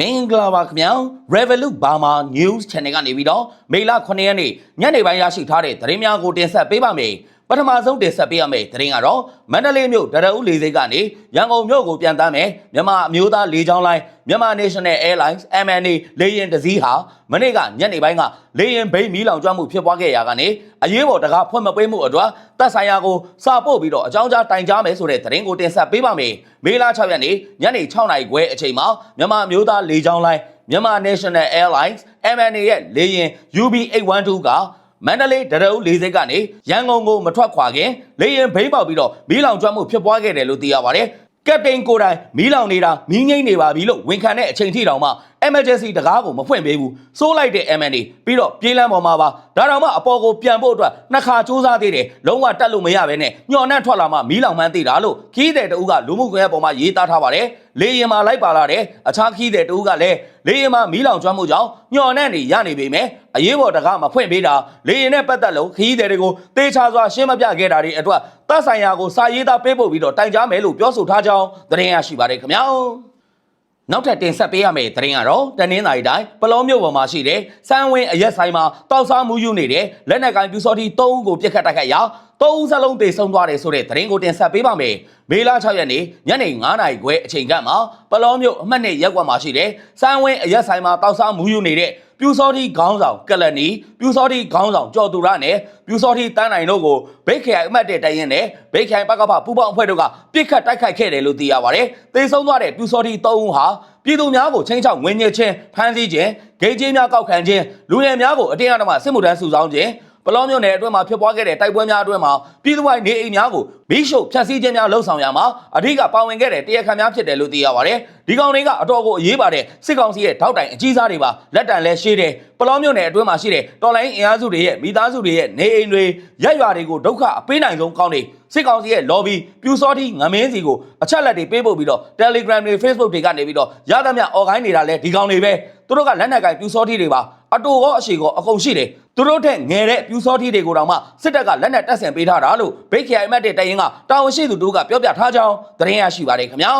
မင်္ဂလာပါခင်ဗျာ Revolut Burma News Channel ကနေပြီးတော့မေလ9ရက်နေ့ညနေပိုင်းရရှိထားတဲ့သတင်းများကိုတင်ဆက်ပေးပါမယ် ပထမဆုံးတင်ဆက်ပေးရမယ့်သတင်းကတော့မန္တလေးမြို့ဒရအုပ်လေဆိပ်ကနေရန်ကုန်မြို့ကိုပြန်တမ်းမယ်မြန်မာအမျိုးသားလေကြောင်းလိုင်းမြန်မာ National Airlines MNA လေယာဉ်တစ်စီးဟာမနေ့ကညနေပိုင်းကလေယာဉ်ဘိန်းမီးလောင်ကျွမ်းမှုဖြစ်ပွားခဲ့ရာကနေအရေးပေါ်တကားဖွင့်မပေးမှုအတွက်တပ်ဆိုင်ရာကိုစာပို့ပြီးတော့အကြောင်းကြားတိုင်ကြားမယ်ဆိုတဲ့သတင်းကိုတင်ဆက်ပေးပါမယ်မေလ6ရက်နေ့ညနေ6နာရီခွဲအချိန်မှာမြန်မာအမျိုးသားလေကြောင်းလိုင်းမြန်မာ National Airlines MNA ရဲ့လေယာဉ် UB812 က မန္တလေးဒရအုပ်လေးစိတ်ကနေရန်ကုန်ကိုမထွက်ခွာခင်လေရင်ဘိန်းပေါက်ပြီးတော့မီးလောင်ကျွမ်းမှုဖြစ်ပွားခဲ့တယ်လို့သိရပါတယ်။ကက်ပတိန်ကိုယ်တိုင်မီးလောင်နေတာမီးငိမ့်နေပါပြီလို့ဝန်ခံတဲ့အချိန်ထိတောင်မှ emergency တကားကိုမဖွင့်ပေးဘူး။စိုးလိုက်တဲ့ MNA ပြီးတော့ပြေးလန်းပေါ်မှာပါဒါတောင်မှအပေါ်ကိုပြန်ဖို့အတွက်နှစ်ခါစူးစမ်းသေးတယ်လုံးဝတက်လို့မရဘဲနဲ့ညှော်နှက်ထွက်လာမှမီးလောင်မှန်းသိတာလို့ခီးတဲ့တူကလူမှုကွန်ရက်ပေါ်မှာရေးသားထားပါတယ်။လေရင်မှာလိုက်ပါလာတဲ့အခြားခီးတဲ့တူကလည်းလေရင်မှာမီးလောင်ကျွမ်းမှုကြောင့်ညှော်နှက်နေရနေပေမဲ့အရေးပေါ်တကားမဖွင့်ပေးတာလေရင်နဲ့ပတ်သက်လို့ခီးတဲ့တွေကိုတေချာစွာရှင်းမပြခဲ့တာတွေအတွက်တပ်ဆိုင်ရာကိုစာရေးသားပေးပို့ပြီးတော့တိုင်ကြားမယ်လို့ပြောဆိုထားကြောင်းသတင်းရရှိပါတယ်ခင်ဗျာ။ နောက်ထပ်တင်ဆက်ပေးရမယ့်သတင်းကတော့တနင်္သာရီတိုင်းပလောမြို့ပေါ်မှာရှိတဲ့စမ်းဝင်းအရက်ဆိုင်မှာတောက်စားမှုယူနေတဲ့လက်နက်ကိုင်ပြူစောတိ၃ဦးကိုပြစ်ခတ်တိုက်ခိုက်ရာ၃ဦးစလုံးတေဆုံးသွားတယ်ဆိုတဲ့သတင်းကိုတင်ဆက်ပေးပါမယ်။မေလ6ရက်နေ့ညနေ9:00နာရီခွဲအချိန်ကမှပလောမြို့အမှတ်နှစ်ရပ်ကွက်မှာရှိတဲ့စမ်းဝင်းအရက်ဆိုင်မှာတောက်စားမှုယူနေတဲ့ ပြူစောတိခေါင်းဆောင်ကလနီပြူစောတိခေါင်းဆောင်ကျော်သူရနဲ့ပြူစောတိတန်းနိုင်တို့ကိုဘိတ်ခရိုင်အမှတ်တဲ့တိုင်ရင်နဲ့ဘိတ်ခရိုင်ပကပပူပေါင်းအဖွဲ့တို့ကပြစ်ခတ်တိုက်ခိုက်ခဲ့တယ်လို့သိရပါတယ်။တေဆုံးသွားတဲ့ပြူစောတိ၃ဦးဟာပြည်သူများကိုချင်းချောက်ငွေညစ်ခြင်းဖမ်းဆီးခြင်းဂိတ်ကြီးများကောက်ခံခြင်းလူငယ်များကိုအတင်းအဓမ္မစစ်မှုထမ်းစုဆောင်းခြင်း ပလောမျိုးနယ်အတွင်းမှာဖြစ်ပွားခဲ့တဲ့တိုက်ပွဲများအတွင်းမှာပြည်သူ့ဝိုင်းနေအိမ်များကိုမီးရှို့ဖျက်ဆီးခြင်းများလှုံ့ဆော်ရမှာအဓိကပါဝင်ခဲ့တဲ့တရားခံများဖြစ်တယ်လို့သိရပါတယ်ဒီကောင်တွေကအတော်ကိုအရေးပါတဲ့စစ်ကောင်စီရဲ့ထောက်တိုင်အကြီးစားတွေပါလက်တံလဲရှေးတယ်ပလောမျိုးနယ်အတွင်းမှာရှိတဲ့တော်လိုင်းအင်အားစုတွေရဲ့မိသားစုတွေရဲ့နေအိမ်တွေရက်ရွာတွေကိုဒုက္ခအပေးနိုင်ဆုံးကောင်းနေစစ်ကောင်စီရဲ့ lobby ပြူစောတိငမင်းစီကိုအချက်လက်တွေပေးပို့ပြီးတော့ Telegram တွေ Facebook တွေကနေပြီးတော့ရသမျှ organize နေတာလဲဒီကောင်တွေပဲသူတို့ကလက်နက်ကင်ပြူစောတိတွေပါအတူကောအရှိကောအကုန်ရှိတယ် သူတို့ထက်ငယ်တဲ့ပြူစောတိတွေကိုတောင်မှစစ်တပ်ကလက်နက်တပ်ဆင်ပေးထားတာလို့ဘိတ်ခရိုင်အမတ်တဲ့တိုင်ရင်ကတာဝန်ရှိသူတို့ကပြောပြထားကြောင်းသတင်းရရှိပါတယ်ခင်ဗျာ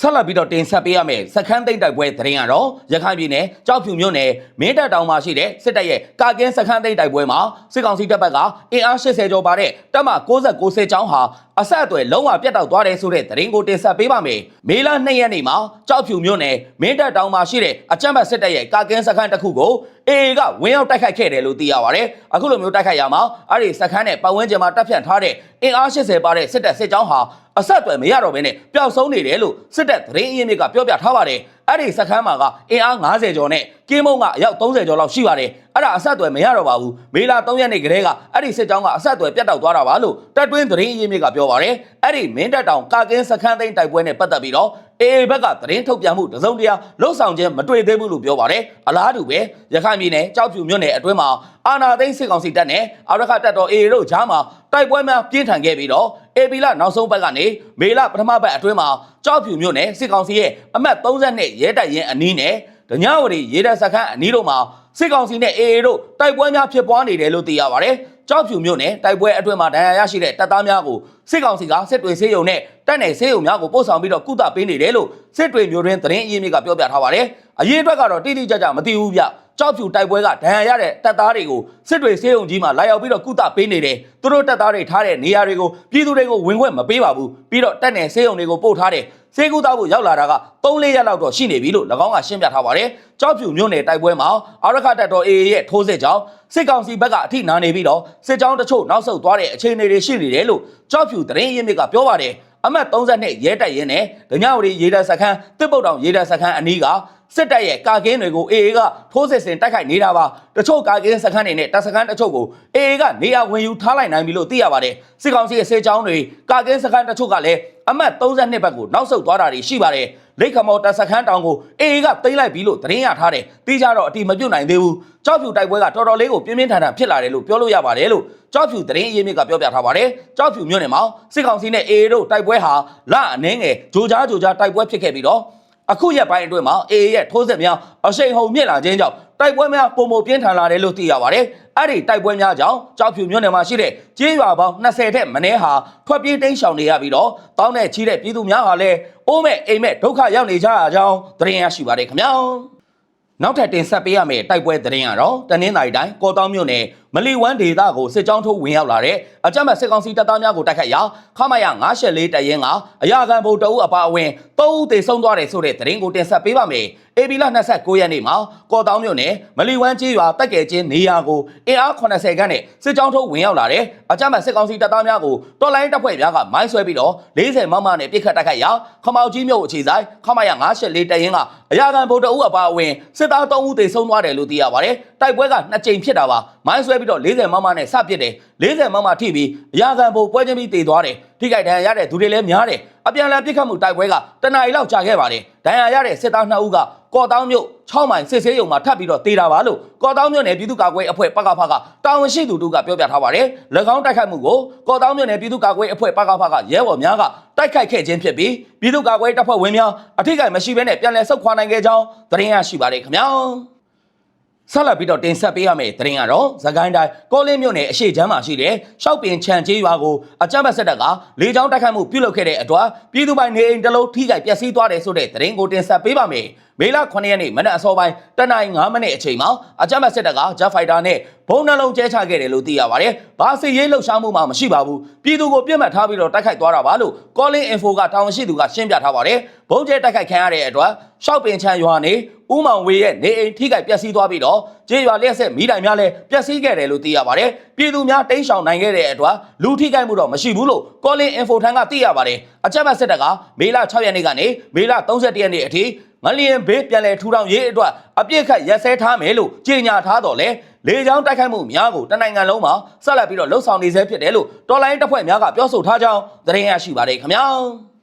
ဆက်လက်ပြီးတော့တင်ဆက်ပေးရမယ်စခန်းသိမ့်တိုက်ပွဲသတင်းကတော့ရခိုင်ပြည်နယ်ကြောက်ဖြူမြို့နယ်မင်းတပ်တောင်မှာရှိတဲ့စစ်တပ်ရဲ့ကာကင်းစခန်းသိမ့်တိုက်ပွဲမှာစစ်ကောင်စီတပ်ဘက်ကအင်အား80ကျော်ပါတဲ့တပ်မ69စစ်ကြောင်းဟာအဆက်အသွယ်လုံးဝပြတ်တောက်သွားတယ်ဆိုတဲ့သတင်းကိုတင်ဆက်ပေးပါမယ်မေလ2ရက်နေ့မှာကြောက်ဖြူမြို့နယ်မင်းတပ်တောင်မှာရှိတဲ့အကြမ်းဖက်စစ်တပ်ရဲ့ကာကင်းစခန်းတစ်ခုကိုအေအေကဝင်းရောက်တိုက်ခိုက်ခဲ့တယ်လို့သိရပါတယ်အခုလိုမျိုးတိုက်ခိုက်ရမှာအဲ့ဒီစခန်းနဲ့ပတ်ဝန်းကျင်မှာတပ်ဖြန့်ထားတဲ့အင်အား80ပါတဲ့စစ်တပ်စစ်ကြောင်းဟာ အဆက်အသွယ်မရတော့ဘဲနဲ့ပျောက်ဆုံးနေတယ်လို့စစ်တပ်သတင်းအရင်းမြစ်ကပြောပြထားပါတယ် အဲ့ဒီစခန်းမှာကအင်အား90ကျော်နဲ့ကင်းမုံကအယောက်30ကျော်လောက်ရှိပါတယ်အဲ့ဒါအဆက်အသွယ်မရတော့ပါဘူးမေလ3ရက်နေ့ကတည်းကအဲ့ဒီစစ်ကြောင်းကအဆက်အသွယ်ပြတ်တောက်သွားတာပါလို့တပ်တွင်းသတင်းအရင်းမြစ်ကပြောပါတယ်အဲ့ဒီမင်းတပ်တောင်ကာကင်းစခန်းသိမ်းတိုက်ပွဲနဲ့ပတ်သက်ပြီးတော့အေအေဘက်ကသတင်းထုတ်ပြန်မှုတစုံတရာလှုပ်ဆောင်ခြင်းမတွေ့သေးဘူးလို့ပြောပါတယ်အလားတူပဲရခိုင်ပြည်နယ်ကြောက်ဖြူမြို့နယ်အတွင်းမှာအာနာသိန်းစစ်ကောင်စီတပ်နဲ့အာရခတပ်တော်အေအေတို့ကြားမှာတိုက်ပွဲများပြင်းထန်ခဲ့ပြီးတော့အေပီလာနောက်ဆုံးဘက်ကနေမေလပထမဘက်အတွင်းမှာကြောက်ဖြူမြို့နယ်စစ်ကောင်စီရဲ့အမှတ်32ရဲတပ်ရင်အနီးနဲ့ဒညဝရီရေတပ်စခန်းအနီးတို့မှာစစ်ကောင်စီနဲ့အေအေတို့တိုက်ပွဲများဖြစ်ပွားနေတယ်လို့သိရပါတယ်ကြောက်ဖြူမြို့နယ်တိုက်ပွဲအတွင်းမှာဒဏ်ရာရရှိတဲ့တပ်သားများကိုစစ်ကောင်စီကစစ်တွေဆေးရုံနဲ့တပ်နယ်ဆေးရုံများကိုပို့ဆောင်ပြီးတော့ကုသပေးနေတယ်လို့စစ်တွေမျိုးတွင်သတင်းအရင်းမြစ်ကပြောပြထားပါတယ်။အရေးအတွက်ကတော့တိတိကျကျမသိဘူးဗျ။ကြောက်ဖြူတိုက်ပွဲကဒဏ်ရာရတဲ့တပ်သားတွေကိုစစ်တွေဆေးရုံကြီးမှာလာရောက်ပြီးတော့ကုသပေးနေတယ်။သူတို့တပ်သားတွေထားတဲ့နေရာတွေကိုပြည်သူတွေကိုဝင်ခွင့်မပေးပါဘူး။ပြီးတော့တပ်နယ်ဆေးရုံတွေကိုပို့ထားတဲ့ စေကူသားကိုရောက်လာတာက3-4ရက်လောက်တော့ရှိနေပြီလို့၎င်းကရှင်းပြထားပါတယ်။ကြောက်ဖြူမြို့နယ်တိုက်ပွဲမှာအာရခတပ်တော် AA ရဲ့ထိုးစစ်ကြောင့်စစ်ကောင်စီဘက်ကအထိနာနေပြီးတော့စစ်ကြောင်းတချို့နောက်ဆုတ်သွားတဲ့အခြေအနေတွေရှိနေတယ်လို့ကြောက်ဖြူသတင်းရင်းမြစ်ကပြောပါတယ်။အမှတ်32ရဲတပ်ရင်းနဲ့ဒညဝရီရေတပ်စခန်းတစ်ပုတ်တောင်ရေတပ်စခန်းအနီးကစစ်တပ်ရဲ့ကာကင်းတွေကို AA ကထိုးစစ်ဆင်တိုက်ခိုက်နေတာပါတချို့ကာကင်းစခန်းတွေနဲ့တပ်စခန်းတချို့ကို AA ကနေရာဝင်ယူထားလိုက်နိုင်ပြီလို့သိရပါတယ်စစ်ကောင်စီရဲ့စေချောင်းတွေကာကင်းစခန်းတချို့ကလည်း အမှတ်32ဘက်ကိုနောက်ဆုတ်သွားတာတွေရှိပါတယ်လိတ်ခမော်တပ်စခန်းတောင်ကို AA ကသိမ်းလိုက်ပြီလို့သတင်းရထားတယ်တိကျတော့အတိမပြုတ်နိုင်သေးဘူးကြောက်ဖြူတိုက်ပွဲကတော်တော်လေးကိုပြင်းပြင်းထန်ထန်ဖြစ်လာတယ်လို့ပြောလို့ရပါတယ်လို့ကြောက်ဖြူသတင်းအရင်းမြစ်ကပြောပြထားပါတယ်ကြောက်ဖြူမြို့နယ်မှာစစ်ကောင်စီနဲ့ AA တို့တိုက်ပွဲဟာလအနှင်းငယ်ဂျိုကြားဂျိုကြားတိုက်ပွဲဖြစ်ခဲ့ပြီးတော့အခုရက်ပိုင်းအတွင်းမှာ AA ရဲ့ထိုးစစ်များအရှိန်ဟုန်မြင့်လာခြင်းကြောင့် တိုက်ပွဲများပုံမပြင်းထန်လာတယ်လို့သိရပါတယ်အဲ့ဒီတိုက်ပွဲများကြောင့်ကြောက်ဖြူမြို့နယ်မှာရှိတဲ့ကျေးရွာပေါင်း20ထက်မနည်းဟာထွက်ပြေးတိမ်းရှောင်နေရပြီးတော့တောင်းနဲ့ချီးတဲ့ပြည်သူများဟာလည်းအိုးမဲ့အိမ်မဲ့ဒုက္ခရောက်နေကြရကြောင်းသတင်းရရှိပါတယ်ခင်ဗျာနောက်ထပ်တင်ဆက်ပေးရမယ့်တိုက်ပွဲသတင်းကတော့တနင်္သာရီတိုင်းကော်တောင်းမြို့နယ် မလီဝမ်ဒေသကိုစစ်ကြောင်းထိုးဝင်ရောက်လာတဲ့အကြမ်းဖက်စစ်ကောင်စီတပ်သားများကိုတိုက်ခတ်ရာခမရ984တရင်ကအရာခံဗိုလ်တအုပ်အပါအဝင်3ဦးသေဆုံးသွားတယ်ဆိုတဲ့သတင်းကိုတင်ဆက်ပေးပါမယ်။ AB လ29ရက်နေ့မှာကော်တောင်းမြို့နယ်မလီဝမ်ကျေးရွာတက်ကျဲချင်းနေရာကိုအင်အား80ခန်းနဲ့စစ်ကြောင်းထိုးဝင်ရောက်လာတဲ့အကြမ်းဖက်စစ်ကောင်စီတပ်သားများကိုတော်လိုင်းတပ်ဖွဲ့များကမိုင်းဆွဲပြီးတော့40မမနဲ့ပြစ်ခတ်တိုက်ခတ်ရာခမောက်ကြီးမြို့အခြေဆိုင်ခမရ984တရင်ကအရာခံဗိုလ်တအုပ်အပါအဝင်စစ်သား3ဦးသေဆုံးသွားတယ်လို့သိရပါတယ်။ တိုက်ပွဲကနှစ်ကြိမ်ဖြစ်တာပါ။မိုင်းဆွဲပြီးတော့40မမနဲ့စပစ်တယ်40မမထိပြီးအရာခံဘိုလ်ပွဲချင်းပြီးတည်သွားတယ်ထိခိုက်ဒဏ်ရာရတဲ့သူတွေလည်းများတယ်အပြန်အလှန်ပြစ်ခတ်မှုတိုက်ပွဲကတနအီလောက်ကြာခဲ့ပါတယ်ဒဏ်ရာရတဲ့စစ်သား2ဦးကကော်တောင်းမြို့6မိုင်စစ်ဆေးရုံမှာထပ်ပြီးတော့တည်တာပါလို့ကော်တောင်းမြို့နယ်ပြည်သူ့ကာကွယ်အဖွဲ့ပကဖကတာဝန်ရှိသူတို့ကပြောပြထားပါတယ်၎င်းတိုက်ခိုက်မှုကိုကော်တောင်းမြို့နယ်ပြည်သူ့ကာကွယ်အဖွဲ့ပကဖကရဲဘော်များကတိုက်ခိုက်ခဲ့ခြင်းဖြစ်ပြီးပြည်သူ့ကာကွယ်တပ်ဖွဲ့ဝင်များအထိကိမရှိဘဲနဲ့ပြန်လည်ဆုတ်ခွာနိုင်ခဲ့ကြောင်းသတင်းရရှိပါတယ်ခင်ဗျာ ဆက်လက်ပြီးတော့တင်ဆက်ပေးရမယ့်သတင်းကတော့သခိုင်းတိုင်းကောလင်းမြို့နယ်အရှိချမ်းမှာရှိတဲ့ရှောက်ပင်ခြံကျေးရွာကိုအကြမ်းဖက်စစ်တပ်ကလေကြောင်းတိုက်ခိုက်မှုပြုလုပ်ခဲ့တဲ့အတွက်ပြည်သူပိုင်နေအိမ်တစ်လုံးထိခိုက်ပျက်စီးသွားတယ်ဆိုတဲ့သတင်းကိုတင်ဆက်ပေးပါမယ်။မေလ9ရက်နေ့မနက်အစောပိုင်းတနင်္ဂနွေ9မိနစ်အချိန်မှာအကြမ်းဖက်စစ်တပ်ကဂျက်ဖိုက်တာနဲ့ဘုံနှလုံးကျဲချခဲ့တယ်လို့သိရပါတယ်။ဘာစစ်ရေးလှုပ်ရှားမှုမှမရှိပါဘူး။ပြည်သူကိုပြစ်မှတ်ထားပြီးတော့တိုက်ခိုက်သွားတာပါလို့ Calling Info ကတာဝန်ရှိသူကရှင်းပြထားပါတယ်။ဘုံကျဲတိုက်ခိုက်ခံရတဲ့အတွက်ရှောက်ပင်ချံရွာနေဦးမောင်ဝေရဲ့နေအိမ်ထိခိုက်ပျက်စီးသွားပြီးတော့ကျေးရွာလျက်ဆက်မိတိုင်များလည်းပျက်စီးခဲ့တယ်လို့သိရပါတယ်။ပြည်သူများတိမ်းရှောင်နိုင်ခဲ့တဲ့အတွက်လူထိခိုက်မှုတော့မရှိဘူးလို့ Calling Info ထံကသိရပါတယ်။အကြမ်းဖက်စစ်တပ်ကမေလ6ရက်နေ့ကနေမေလ31ရက်နေ့အထိငလျင်ဘေးပြန်လည်ထူထောင်ရေးအတွက်အပြစ်ခတ်ရက်စဲထားမယ်လို့ကြေညာထားတော့လေလေကြောင်းတိုက်ခိုက်မှုများကိုတနိုင်ငံလုံးမှာဆက်လက်ပြီးတော့လှုပ်ဆောင်နေဆဲဖြစ်တယ်လို့တော်လိုင်းတပ်ဖွဲ့များကပြောဆိုထားကြောင်းသတင်းရရှိပါတယ်ခင်ဗျာ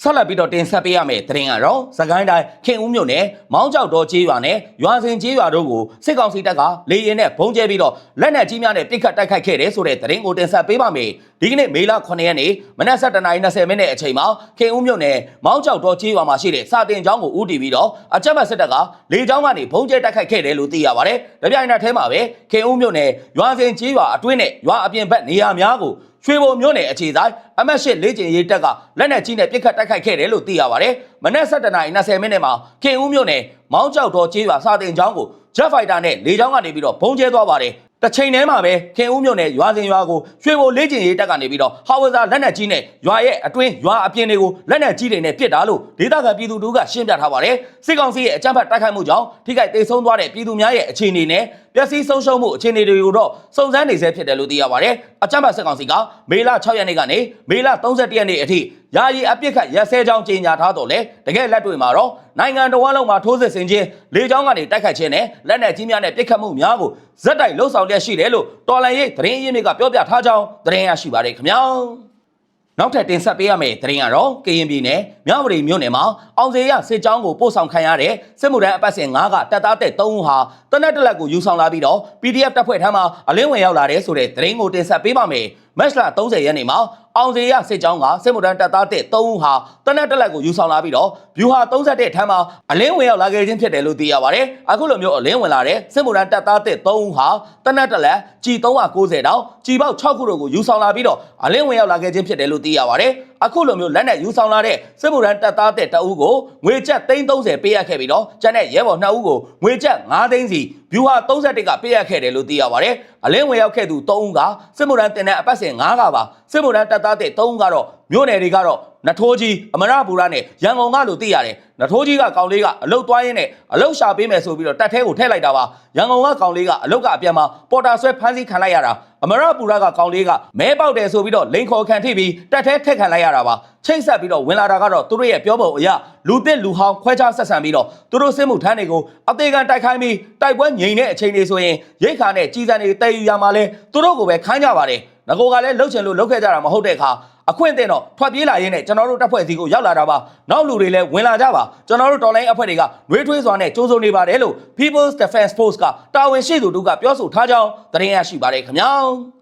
ဆက်လက်ပြီးတော့တင်ဆက်ပေးရမယ့်သတင်းကတော့သကိုင်းတိုင်းခင်ဦးမြို့နယ်မောင်းကြောက်တော်ကျေးရွာနဲ့ရွာစင်ကျေးရွာတို့ကိုစစ်ကောင်စီတပ်ကလေရင်နဲ့ဘုံကျဲပြီးတော့လက်နက်ကြီးများနဲ့ပစ်ခတ်တိုက်ခိုက်ခဲ့တယ်ဆိုတဲ့သတင်းကိုတင်ဆက်ပေးပါမယ်ဒီကနေ့မေလ9ရက်နေ့မနက်7:20မိနစ်အချိန်မှာခင်ဦးမြို့နယ်မောင်းကြောက်တော်ကျေးရွာမှာရှိတဲ့စာတင်ကျောင်းကိုဦးတည်ပြီးတော့အကြမ်းဖက်စစ်တပ်ကလေကြောင်းကနေဘုံကျဲတိုက်ခိုက်ခဲ့တယ်လို့သိရပါတယ်။ဒါပြိုင်နက်ထဲမှာပဲခင်ဦးမြို့နယ်ရွာစင်ကျေးရွာအတွင်းနဲ့ရွာအပြင်ဘက်နေရာများကို ရွှေဘုံမြို့နယ်အခြေဆိုင်အမတ်ရှိလေ့ကျင့်ရေးတပ်ကလက်နက်ကြီးနဲ့ပစ်ခတ်တိုက်ခိုက်ခဲ့တယ်လို့သိရပါတယ်။မနက်7:20မိနစ်မှာခင်ဦးမြို့နယ်မောင်းကြောက်တော်ကျေးရွာစာတင်ကျောင်းကိုဂျက်ဖိုက်တာနဲ့လေကြောင်းကနေပြီးတော့ဘုံကျဲသွားပါတယ်။တစ်ချိန်တည်းမှာပဲခင်ဦးမြို့နယ်ရွာစဉ်ရွာကိုရွှေဘိုလေ့ကျင့်ရေးတပ်ကနေပြီးတော့ဟာဝဇာလက်နက်ကြီးနဲ့ရွာရဲ့အတွင်းရွာအပြင်တွေကိုလက်နက်ကြီးတွေနဲ့ပစ်တာလို့ဒေသခံပြည်သူတို့ကရှင်းပြထားပါတယ်။စစ်ကောင်စီရဲ့အကြမ်းဖက်တိုက်ခိုက်မှုကြောင့်ထိခိုက်ဒေဆုံးသွားတဲ့ပြည်သူများရဲ့အခြေအနေနဲ့ ပျက်စီးဆုံးရှုံးမှုအခြေအနေတွေကိုတော့စုံစမ်းနေဆဲဖြစ်တယ်လို့သိရပါတယ်။အကြမ်းဖက်စစ်ကောင်စီကမေလ6ရက်နေ့ကနေမေလ31ရက်နေ့အထိယာယီအပြစ်ခတ်ရက်စဲကြောင်းကြေညာထားတော့လေတကယ်လက်တွေ့မှာတော့နိုင်ငံတော်ဝန်လုံးမှာထိုးစစ်ဆင်ခြင်းလေကြောင်းကနေတိုက်ခိုက်ခြင်းနဲ့လက်နက်ကြီးများနဲ့ပစ်ခတ်မှုများကိုဇက်တိုက်လှုပ်ဆောင်ရရှိတယ်လို့တော်လန်ရေးသတင်းရင်းမြစ်ကပြောပြထားကြောင်းသတင်းရရှိပါတယ်ခင်ဗျာ နောက်ထပ်တင်ဆက်ပေးရမယ့်သတင်းကတော့ကရင်ပြည်နယ်မြဝတီမြို့နယ်မှာအောင်စေရစစ်ကြောင်းကိုပို့ဆောင်ခံရတဲ့စစ်မှုထမ်းအပတ်စဉ်9ကတပ်သားတဲ့3ဦးဟာတနက်တလက်ကိုယူဆောင်လာပြီးတော့ PDF တပ်ဖွဲ့ထမ်းမှာအလင်းဝင်ရောက်လာတဲ့ဆိုတဲ့သတင်းကိုတင်ဆက်ပေးပါမယ်။မက်စလာ30ရက်နေ့မှာအောင်စေရစစ်ကြောင်းကစစ်မှုထမ်းတပ်သားတဲ့3ဦးဟာတနက်တလက်ကိုယူဆောင်လာပြီးတော့ဗျူဟာ31ထမ်းမှာအလင်းဝင်ရောက်လာခဲ့ခြင်းဖြစ်တယ်လို့သိရပါတယ်။အခုလိုမျိုးအလင်းဝင်လာတဲ့စစ်မှုထမ်းတပ်သားတဲ့3ဦးဟာတနက်တလက်ကြီး390တောင်ကြီးပေါက်6ခုတို့ကိုယူဆောင်လာပြီးတော့အလင်းဝင်ရောက်လာခဲ့ခြင်းဖြစ်တယ်လို့သိရပါတယ်။အခုလိုမျိုးလက်နက်ယူဆောင်လာတဲ့စစ်မှုထမ်းတပ်သားတဲ့တအုပ်ကိုငွေကျပ်330ပေးရခဲ့ပြီးတော့ကျန်တဲ့ရဲဘော်2ဦးကိုငွေကျပ်9သိန်းစီ ဗျူဟာ31ကပေးရခဲ့တယ်လို့သိရပါတယ်။အလင်းဝင်ရောက်ခဲ့သူ3ဦးကစစ်မှုထမ်းတင်တဲ့အပတ်စဉ်9ကပါစစ်မှုထမ်းတပ်သားတဲ့3ဦးကတော့မြို့နယ်တွေကတော့နထိုးကြီးအမရဘူရနဲ့ရန်ကုန်ကလို့သိရတယ်နထိုးကြီးကကောင်လေးကအလုတ်သွားရင်းနဲ့အလုတ်ရှာပေးမယ်ဆိုပြီးတော့တက်သေးကိုထည့်လိုက်တာပါရန်ကုန်ကကောင်လေးကအလုတ်ကအပြန်မှာပေါ်တာဆွဲဖမ်းဆီးခံလိုက်ရတာအမရပူရကကောင်လေးကမဲပေါက်တယ်ဆိုပြီးတော့လိန်ခေါ်ခံထိပြီးတက်သေးထက်ခံလိုက်ရတာပါချိတ်ဆက်ပြီးတော့ဝင်လာတာကတော့သူတို့ရဲ့ပြောပုံအရ လူတစ်လူဟောင်းခွဲခြားဆက်ဆံပြီးတော့သူတို့စစ်မှုထမ်းတွေကိုအသေးခံတိုက်ခိုင်းပြီးတိုက်ပွဲငြိမ်တဲ့အချိန်တွေဆိုရင်ရိတ်ခါနဲ့ကြီးစံတွေတည်ယူရမှာလဲသူတို့ကိုပဲခိုင်းကြပါတယ်ငကိုကလည်းလှုပ်ချင်လို့လှုပ်ခဲ့ကြတာမဟုတ်တဲ့အခါအခွင့်အတင်တော့ထွက်ပြေးလာရင်းနဲ့ကျွန်တော်တို့တပ်ဖွဲ့စီကိုရောက်လာတာပါနောက်လူတွေလည်းဝင်လာကြပါကျွန်တော်တို့တော်လိုင်းအဖွဲ့တွေကနှွေးထွေးစွာနဲ့ကြိုးစုံနေပါတယ်လို့ People's Defense Force ကတာဝန်ရှိသူတို့ကပြောဆိုထားကြောင်းသတင်းရရှိပါတယ်ခင်ဗျာ